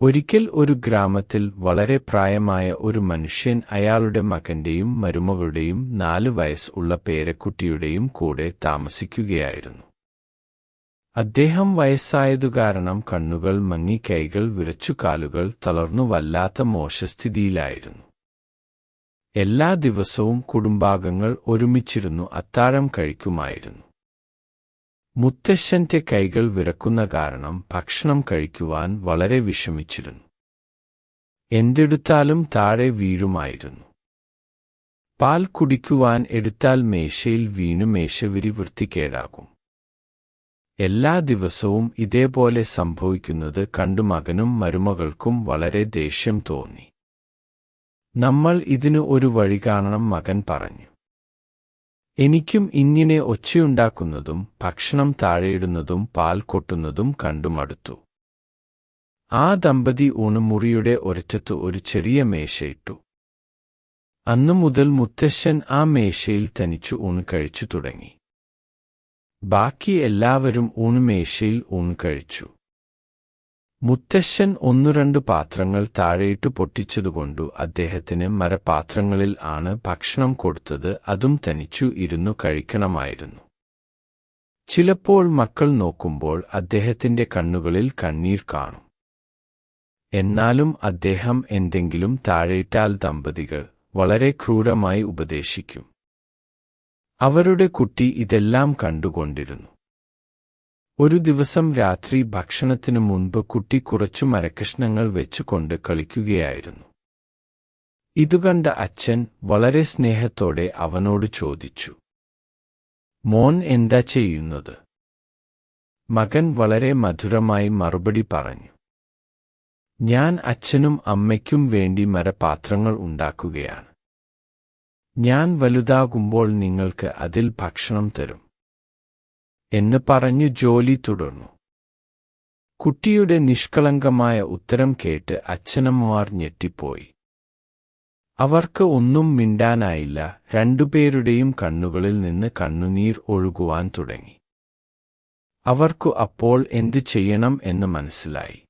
ഒരിക്കൽ ഒരു ഗ്രാമത്തിൽ വളരെ പ്രായമായ ഒരു മനുഷ്യൻ അയാളുടെ മകന്റെയും മരുമകളുടെയും നാല് വയസ്സ് ഉള്ള പേരക്കുട്ടിയുടെയും കൂടെ താമസിക്കുകയായിരുന്നു. അദ്ദേഹം വയസ്സായതു കാരണം കണ്ണുകൾ മങ്ങി കൈകൾ വിറച്ചു കാലുകൾ തളർന്നു വല്ലാത്ത മോശസ്ഥിതിയിലായിരുന്നു. എല്ലാ ദിവസവും കുടുംബാംഗങ്ങൾ ഒരുമിച്ചിരുന്നു അത്താഴം കഴിക്കുമായിരുന്നു. മുത്തശ്ശന്റെ കൈകൾ വിറക്കുന്ന കാരണം ഭക്ഷണം കഴിക്കുവാൻ വളരെ വിഷമിച്ചിരുന്നു. എന്തെടുത്താലും താഴെ വീഴുമായിരുന്നു. പാൽ കുടിക്കുവാൻ എടുത്താൽ മേശയിൽ വീണു മേശവിരി വൃത്തികേടാകും. എല്ലാ ദിവസവും ഇതേപോലെ സംഭവിക്കുന്നത് കണ്ടു മകനും മരുമകൾക്കും വളരെ ദേഷ്യം തോന്നി. നമ്മൾ ഇതിന് ഒരു വഴി കാണണം മകൻ പറഞ്ഞു. എനിക്കും ഇങ്ങനെ ഒച്ചയുണ്ടാക്കുന്നതും ഭക്ഷണം താഴെയിടുന്നതും പാൽ കൊട്ടുന്നതും കണ്ടുമടുത്തു ആ ദമ്പതി ഊണുമുറിയുടെ ഒരറ്റത്ത് ഒരു ചെറിയ മേശയിട്ടു. അന്നു മുതൽ മുത്തശ്ശൻ ആ മേശയിൽ തനിച്ചു ഊണ് കഴിച്ചു തുടങ്ങി. ബാക്കി എല്ലാവരും ഊണുമേശയിൽ ഊണ് കഴിച്ചു. മുത്തശ്ശൻ ഒന്നു രണ്ട് പാത്രങ്ങൾ താഴെയിട്ട് പൊട്ടിച്ചതുകൊണ്ടു അദ്ദേഹത്തിന് മരപാത്രങ്ങളിൽ ആണ് ഭക്ഷണം കൊടുത്തത് അതും തനിച്ചു ഇരുന്നു കഴിക്കണമായിരുന്നു. ചിലപ്പോൾ മക്കൾ നോക്കുമ്പോൾ അദ്ദേഹത്തിന്റെ കണ്ണുകളിൽ കണ്ണീർ കാണും. എന്നാലും അദ്ദേഹം എന്തെങ്കിലും താഴെയിട്ടാൽ ദമ്പതികൾ വളരെ ക്രൂരമായി ഉപദേശിക്കും. അവരുടെ കുട്ടി ഇതെല്ലാം കണ്ടുകൊണ്ടിരുന്നു. ഒരു ദിവസം രാത്രി ഭക്ഷണത്തിനു മുൻപ് കുട്ടി കുറച്ചു മരക്കഷ്ണങ്ങൾ വെച്ചുകൊണ്ട് കളിക്കുകയായിരുന്നു. ഇതുകണ്ട അച്ഛൻ വളരെ സ്നേഹത്തോടെ അവനോട് ചോദിച്ചു മോൻ എന്താ ചെയ്യുന്നത്? മകൻ വളരെ മധുരമായി മറുപടി പറഞ്ഞു ഞാൻ അച്ഛനും അമ്മയ്ക്കും വേണ്ടി മരപാത്രങ്ങൾ ഉണ്ടാക്കുകയാണ്. ഞാൻ വലുതാകുമ്പോൾ നിങ്ങൾക്ക് അതിൽ ഭക്ഷണം തരും. എന്ന് പറഞ്ഞു ജോലി തുടർന്നു. കുട്ടിയുടെ നിഷ്കളങ്കമായ ഉത്തരം കേട്ട് അച്ഛനമ്മമാർ ഞെട്ടിപ്പോയി. അവർക്ക് ഒന്നും മിണ്ടാനായില്ല രണ്ടുപേരുടെയും കണ്ണുകളിൽ നിന്ന് കണ്ണുനീർ ഒഴുകുവാൻ തുടങ്ങി. അവർക്കു അപ്പോൾ എന്തു ചെയ്യണം എന്ന് മനസ്സിലായി.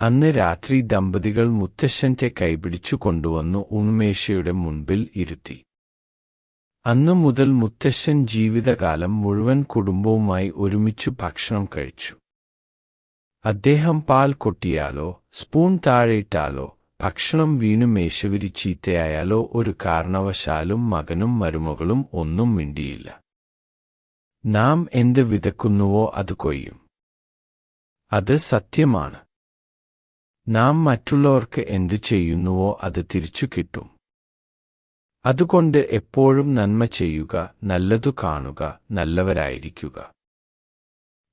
അന്ന് രാത്രി ദമ്പതികൾ മുത്തശ്ശന്റെ കൈപിടിച്ചു കൊണ്ടുവന്നു ഉണ്മേശയുടെ മുൻപിൽ ഇരുത്തി. അന്നു മുതൽ മുത്തശ്ശൻ ജീവിതകാലം മുഴുവൻ കുടുംബവുമായി ഒരുമിച്ചു ഭക്ഷണം കഴിച്ചു. അദ്ദേഹം പാൽ കൊട്ടിയാലോ സ്പൂൺ താഴെയിട്ടാലോ ഭക്ഷണം വീണു മേശവിരി ചീത്തയായാലോ ഒരു കാരണവശാലും മകനും മരുമകളും ഒന്നും മിണ്ടിയില്ല. നാം എന്ത് വിതക്കുന്നുവോ അത് കൊയ്യും. അത് സത്യമാണ്. നാം മറ്റുള്ളവർക്ക് എന്തു ചെയ്യുന്നുവോ അത് തിരിച്ചു കിട്ടും. അതുകൊണ്ട് എപ്പോഴും നന്മ ചെയ്യുക നല്ലതു കാണുക നല്ലവരായിരിക്കുക.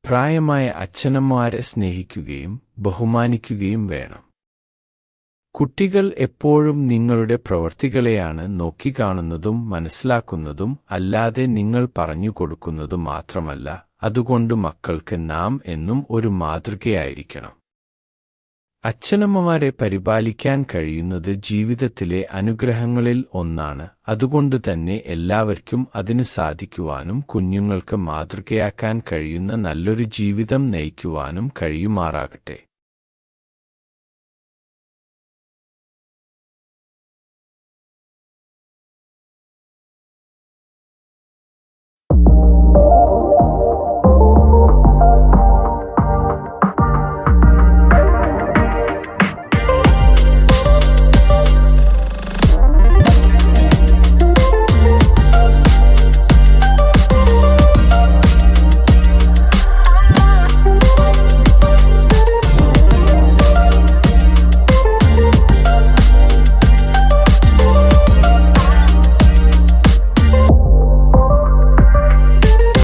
പ്രായമായ അച്ഛനമ്മമാരെ സ്നേഹിക്കുകയും ബഹുമാനിക്കുകയും വേണം. കുട്ടികൾ എപ്പോഴും നിങ്ങളുടെ പ്രവൃത്തികളെയാണ് നോക്കിക്കാണുന്നതും മനസ്സിലാക്കുന്നതും അല്ലാതെ നിങ്ങൾ പറഞ്ഞു കൊടുക്കുന്നതും മാത്രമല്ല അതുകൊണ്ട് മക്കൾക്ക് നാം എന്നും ഒരു മാതൃകയായിരിക്കണം. അച്ഛനമ്മമാരെ പരിപാലിക്കാൻ കഴിയുന്നത് ജീവിതത്തിലെ അനുഗ്രഹങ്ങളിൽ ഒന്നാണ്. അതുകൊണ്ട് തന്നെ എല്ലാവർക്കും അതിന് സാധിക്കുവാനും കുഞ്ഞുങ്ങൾക്ക് മാതൃകയാക്കാൻ കഴിയുന്ന നല്ലൊരു ജീവിതം നയിക്കുവാനും കഴിയുമാറാകട്ടെ.